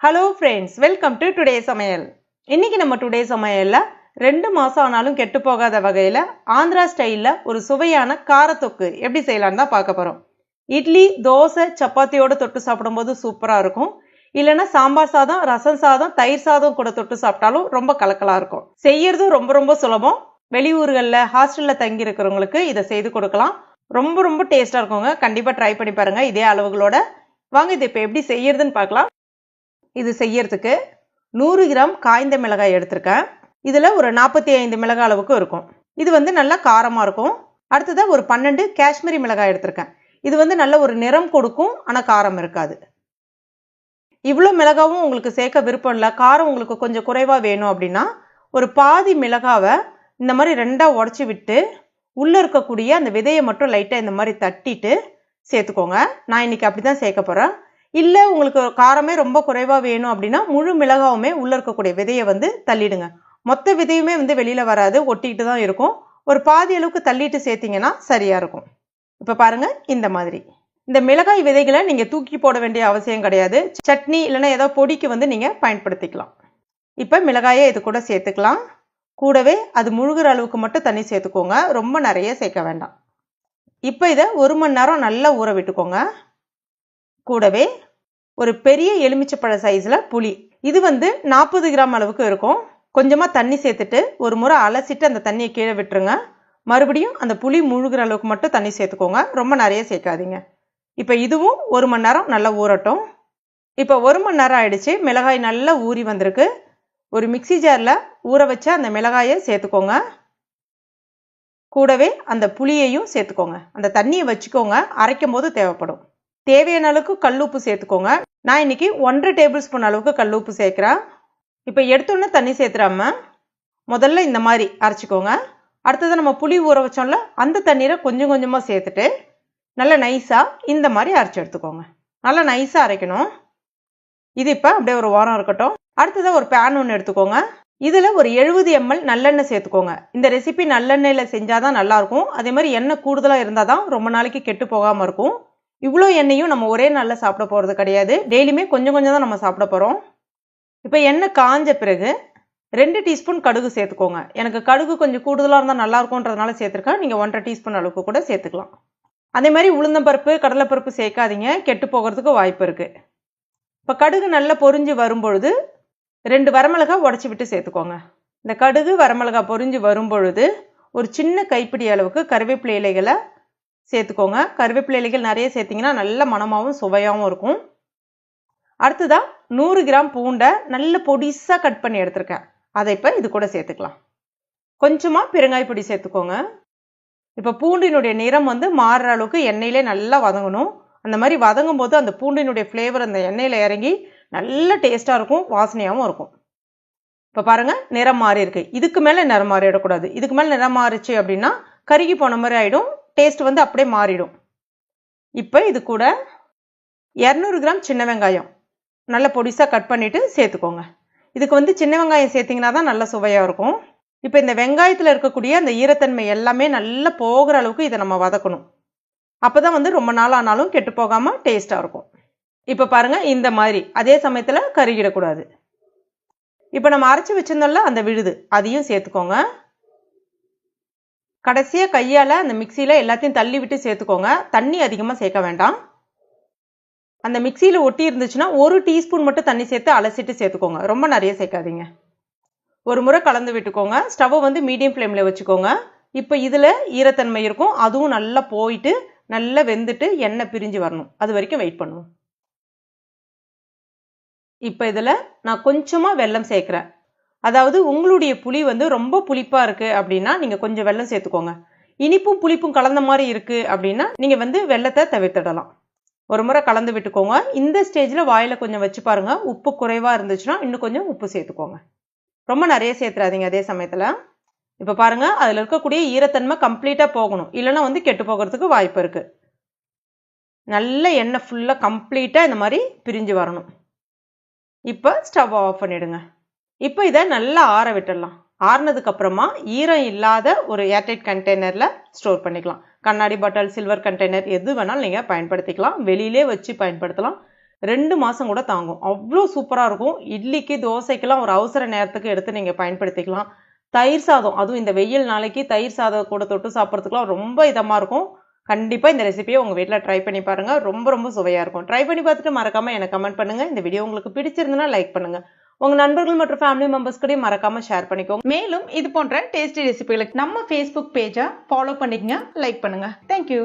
Hello friends welcome to today சமையல் இன்னைக்கு நம்ம டுடே சமையலில் ரெண்டு மாதம் ஆனாலும் கெட்டு போகாத வகையில் ஆந்திரா ஸ்டைலில் ஒரு சுவையான காரத்தொக்கு எப்படி செய்யலான்னு தான் பார்க்க போகிறோம் இட்லி தோசை சப்பாத்தியோடு தொட்டு சாப்பிடும்போது சூப்பராக இருக்கும். இல்லைன்னா சாம்பார் சாதம் ரசம் சாதம் தயிர் சாதம் கூட தொட்டு சாப்பிட்டாலும் ரொம்ப கலக்கலாக இருக்கும். செய்யறதும் ரொம்ப ரொம்ப சுலபம். வெளியூர்களில் ஹாஸ்டலில் தங்கி இருக்கிறவங்களுக்கு இதை செய்து கொடுக்கலாம். ரொம்ப ரொம்ப டேஸ்ட்டாக இருக்குங்க. கண்டிப்பாக ட்ரை பண்ணி பாருங்கள் இதே அளவுகளோட. வாங்க இது இப்போ எப்படி செய்யறதுன்னு பார்க்கலாம். இது செய்யறதுக்கு நூறு கிராம் காய்ந்த மிளகாய் எடுத்திருக்கேன். இதில் ஒரு நாற்பத்தி ஐந்து மிளகாய் அளவுக்கு இருக்கும். இது வந்து நல்லா காரமாக இருக்கும். அடுத்ததாக ஒரு பன்னெண்டு காஷ்மீரி மிளகாய் எடுத்திருக்கேன். இது வந்து நல்ல ஒரு நிறம் கொடுக்கும் ஆனால் காரம் இருக்காது. இவ்வளோ மிளகாவும் உங்களுக்கு சேர்க்க விருப்பம் இல்லை. காரம் உங்களுக்கு கொஞ்சம் குறைவாக வேணும் அப்படின்னா ஒரு பாதி மிளகாவை இந்த மாதிரி ரெண்டாக உடச்சி விட்டு உள்ளே இருக்கக்கூடிய அந்த விதையை மட்டும் லைட்டாக இந்த மாதிரி தட்டிட்டு சேர்த்துக்கோங்க. நான் இன்னைக்கு அப்படி தான் சேர்க்க போகிறேன் இல்லை உங்களுக்கு காரமே ரொம்ப குறைவாக வேணும் அப்படின்னா முழு மிளகாவுமே உள்ளே இருக்கக்கூடிய விதையை வந்து தள்ளிடுங்க. மொத்த விதையுமே வந்து வெளியில் வராது ஒட்டிக்கிட்டு தான் இருக்கும். ஒரு பாதி அளவுக்கு தள்ளிட்டு சேர்த்தீங்கன்னா சரியாக இருக்கும். இப்போ பாருங்க இந்த மாதிரி. இந்த மிளகாய் விதைகளை நீங்கள் தூக்கி போட வேண்டிய அவசியம் கிடையாது. சட்னி இல்லைன்னா ஏதோ பொடிக்கு வந்து நீங்கள் பயன்படுத்திக்கலாம். இப்போ மிளகாயை இது கூட சேர்த்துக்கலாம். கூடவே அது முழுகிற அளவுக்கு மட்டும் தண்ணி சேர்த்துக்கோங்க. ரொம்ப நிறைய சேர்க்க வேண்டாம். இப்போ இதை ஒரு மணி நேரம் நல்லா ஊற விட்டுக்கோங்க. கூடவே ஒரு பெரிய எலுமிச்சப்பழ சைஸில் புளி. இது வந்து நாற்பது கிராம் அளவுக்கு இருக்கும். கொஞ்சமாக தண்ணி சேர்த்துட்டு ஒரு முறை அலசிட்டு அந்த தண்ணியை கீழே விட்டுருங்க. மறுபடியும் அந்த புளி முழுகிற அளவுக்கு மட்டும் தண்ணி சேர்த்துக்கோங்க. ரொம்ப நிறைய சேர்க்காதீங்க. இப்போ இதுவும் ஒரு மணி நேரம் நல்லா ஊறட்டும். இப்போ ஒரு மணி நேரம் ஆயிடுச்சு. மிளகாய் நல்லா ஊறி வந்திருக்கு. ஒரு மிக்சி ஜாரில் ஊற வச்ச அந்த மிளகாயை சேர்த்துக்கோங்க. கூடவே அந்த புளியையும் சேர்த்துக்கோங்க. அந்த தண்ணியை வச்சுக்கோங்க. அரைக்கும் போது தேவைப்படும். தேவையான அளவுக்கு கல்லுப்பு சேர்த்துக்கோங்க. நான் இன்னைக்கு ஒன்றரை டேபிள் ஸ்பூன் அளவுக்கு கல்லுப்பு சேர்க்குறேன். இப்போ எடுத்தோன்னே தண்ணி சேர்த்துறாம முதல்ல இந்த மாதிரி அரைச்சிக்கோங்க. அடுத்தது நம்ம புளி ஊற வச்சோம்ல அந்த தண்ணீரை கொஞ்சம் கொஞ்சமாக சேர்த்துட்டு நல்லா நைஸாக இந்த மாதிரி அரைச்சி எடுத்துக்கோங்க. நல்லா நைஸாக அரைக்கணும். இது இப்போ அப்படியே ஒரு வாரம் இருக்கட்டும். அடுத்ததாக ஒரு பேன் ஒன்று எடுத்துக்கோங்க. இதில் ஒரு எழுபது எம்எல் நல்லெண்ணெய் சேர்த்துக்கோங்க. இந்த ரெசிபி நல்லெண்ணெயில் செஞ்சால் தான் நல்லாயிருக்கும் அதே மாதிரி எண்ணெய் கூடுதலாக இருந்தால் தான் ரொம்ப நாளைக்கு கெட்டு போகாமல் இருக்கும். இவ்வளோ எண்ணெயும் நம்ம ஒரே நாளில் சாப்பிட போகிறது கிடையாது. டெய்லியுமே கொஞ்சம் கொஞ்சம் தான் நம்ம சாப்பிட போகிறோம் இப்போ எண்ணெய் காஞ்ச பிறகு ரெண்டு டீஸ்பூன் கடுகு சேர்த்துக்கோங்க. எனக்கு கடுகு கொஞ்சம் கூடுதலாக இருந்தால் நல்லா இருக்கும்ன்றதுனால சேர்த்துருக்கேன். நீங்கள் ஒன்றரை டீஸ்பூன் அளவுக்கு கூட சேர்த்துக்கலாம். அதே மாதிரி உளுந்தம்பருப்பு கடலைப்பருப்பு சேர்க்காதீங்க. கெட்டு போகிறதுக்கு வாய்ப்பு இருக்குது இப்போ கடுகு நல்லா பொரிஞ்சு வரும்பொழுது ரெண்டு வரமிளகா உடச்சி விட்டு சேர்த்துக்கோங்க. இந்த கடுகு வரமிளகா பொரிஞ்சு வரும்பொழுது ஒரு சின்ன கைப்பிடி அளவுக்கு கருவேப்பிலை இலைகளை சேர்த்துக்கோங்க. கருவேப்பிலை இலைகள் நிறைய சேர்த்திங்கன்னா நல்ல மணமாகவும் சுவையாகவும் இருக்கும். அடுத்ததாக நூறு கிராம் பூண்டை நல்ல பொடிசாக கட் பண்ணி எடுத்திருக்கேன். அதை இப்போ இது கூட சேர்த்துக்கலாம். கொஞ்சமாக பெருங்காய பொடி சேர்த்துக்கோங்க. இப்போ பூண்டினுடைய நிறம் வந்து மாறுற அளவுக்கு எண்ணெயிலே நல்லா வதங்கணும். அந்த மாதிரி வதங்கும் போது அந்த பூண்டினுடைய ஃப்ளேவர் அந்த எண்ணெயில் இறங்கி நல்ல டேஸ்ட்டாக இருக்கும் வாசனையாகவும் இருக்கும். இப்போ பாருங்கள் நிறம் மாறி இருக்கு இதுக்கு மேலே நிறம் மாறிடக்கூடாது. இதுக்கு மேலே நிறம் மாறிச்சு அப்படின்னா கருகி போன மாதிரி ஆகிடும் டேஸ்ட் வந்து அப்படியே மாறிடும். இப்போ இது கூட இரநூறு கிராம் சின்ன வெங்காயம். நல்ல பொடிசாக கட் பண்ணிவிட்டு சேர்த்துக்கோங்க. இதுக்கு வந்து சின்ன வெங்காயம் சேர்த்திங்கன்னா தான் நல்ல சுவையாக இருக்கும். இப்போ இந்த வெங்காயத்தில் இருக்கக்கூடிய அந்த ஈரத்தன்மை எல்லாமே நல்லா போகிற அளவுக்கு இதை நம்ம வதக்கணும். அப்போ தான் வந்து ரொம்ப நாள் ஆனாலும் கெட்டு போகாமல் டேஸ்ட்டாக இருக்கும். இப்போ பாருங்கள் இந்த மாதிரி. அதே சமயத்தில் கருகிடக்கூடாது. இப்போ நம்ம அரைச்சி வச்சிருந்தோம்ல அந்த விழுது. அதையும் சேர்த்துக்கோங்க. கடைசியாக கையால் அந்த மிக்சியில் எல்லாத்தையும் தள்ளி விட்டு சேர்த்துக்கோங்க. தண்ணி அதிகமாக சேர்க்க வேண்டாம். அந்த மிக்சியில் ஒட்டி இருந்துச்சுன்னா ஒரு டீஸ்பூன் மட்டும் தண்ணி சேர்த்து அலசிட்டு சேர்த்துக்கோங்க. ரொம்ப நிறைய சேர்க்காதீங்க. ஒரு முறை கலந்து விட்டுக்கோங்க. ஸ்டவ்வை வந்து மீடியம் ஃப்ளேமில் வச்சுக்கோங்க. இப்போ இதில் ஈரத்தன்மை இருக்கும். அதுவும் நல்லா போயிட்டு நல்லா வெந்துட்டு எண்ணெய் பிரிஞ்சு வரணும். அது வரைக்கும் வெயிட் பண்ணுவோம். இப்போ இதில் நான் கொஞ்சமாக வெல்லம் சேர்க்குறேன். அதாவது உங்களுடைய புளி வந்து ரொம்ப புளிப்பாக இருக்குது அப்படின்னா நீங்கள் கொஞ்சம் வெல்லம் சேர்த்துக்கோங்க. இனிப்பும் புளிப்பும் கலந்த மாதிரி இருக்குது அப்படின்னா நீங்கள் வந்து வெள்ளத்தை தவிர்த்திடலாம். ஒரு முறை கலந்து விட்டுக்கோங்க. இந்த ஸ்டேஜில் வாயில் கொஞ்சம் வச்சு பாருங்கள் உப்பு குறைவாக இருந்துச்சுன்னா இன்னும் கொஞ்சம் உப்பு சேர்த்துக்கோங்க. ரொம்ப நிறைய சேர்த்துறாதீங்க அதே சமயத்தில். இப்போ பாருங்கள் அதில் இருக்கக்கூடிய ஈரத்தன்மை கம்ப்ளீட்டாக போகணும். இல்லைன்னா வந்து கெட்டு போகிறதுக்கு வாய்ப்பு இருக்குது நல்ல எண்ணெய் ஃபுல்லாக கம்ப்ளீட்டாக இந்த மாதிரி பிரிஞ்சு வரணும். இப்போ ஸ்டவ் ஆஃப் பண்ணிவிடுங்க இப்போ இதை நல்லா ஆற விட்டுடலாம் ஆறுனதுக்கு அப்புறமா ஈரம் இல்லாத ஒரு ஏர்டைட் கண்டெய்னரில் ஸ்டோர் பண்ணிக்கலாம். கண்ணாடி பாட்டில் சில்வர் கண்டெய்னர் எது வேணாலும் நீங்கள் பயன்படுத்திக்கலாம். வெளியிலே வச்சு பயன்படுத்தலாம். ரெண்டு மாதம் கூட தாங்கும். அவ்வளோ சூப்பராக இருக்கும். இட்லிக்கு தோசைக்கெல்லாம் ஒரு அவசர நேரத்துக்கு எடுத்து நீங்கள் பயன்படுத்திக்கலாம். தயிர் சாதம் அதுவும் இந்த வெயில் நாளைக்கு தயிர் சாதம் கூட தொட்டு சாப்பிட்றதுக்குலாம் ரொம்ப இதமாக இருக்கும். கண்டிப்பாக இந்த ரெசிபியை உங்கள் வீட்டில் ட்ரை பண்ணி பாருங்கள் ரொம்ப ரொம்ப சுவையாக இருக்கும். ட்ரை பண்ணி பார்த்துட்டு மறக்காமல் எனக்கு கமெண்ட் பண்ணுங்கள் இந்த வீடியோ உங்களுக்கு பிடிச்சிருந்துன்னா லைக் பண்ணுங்கள் உங்கள் நண்பர்கள் மற்றும் ஃபேமிலி மெம்பர்ஸ் கூட மறக்காமல் ஷேர் பண்ணிக்கோங்க. மேலும் இது போன்ற டேஸ்டி ரெசிபிகளுக்கு நம்ம ஃபேஸ்புக் பேஜை ஃபாலோ பண்ணிக்கங்க லைக் பண்ணுங்க. தேங்க்யூ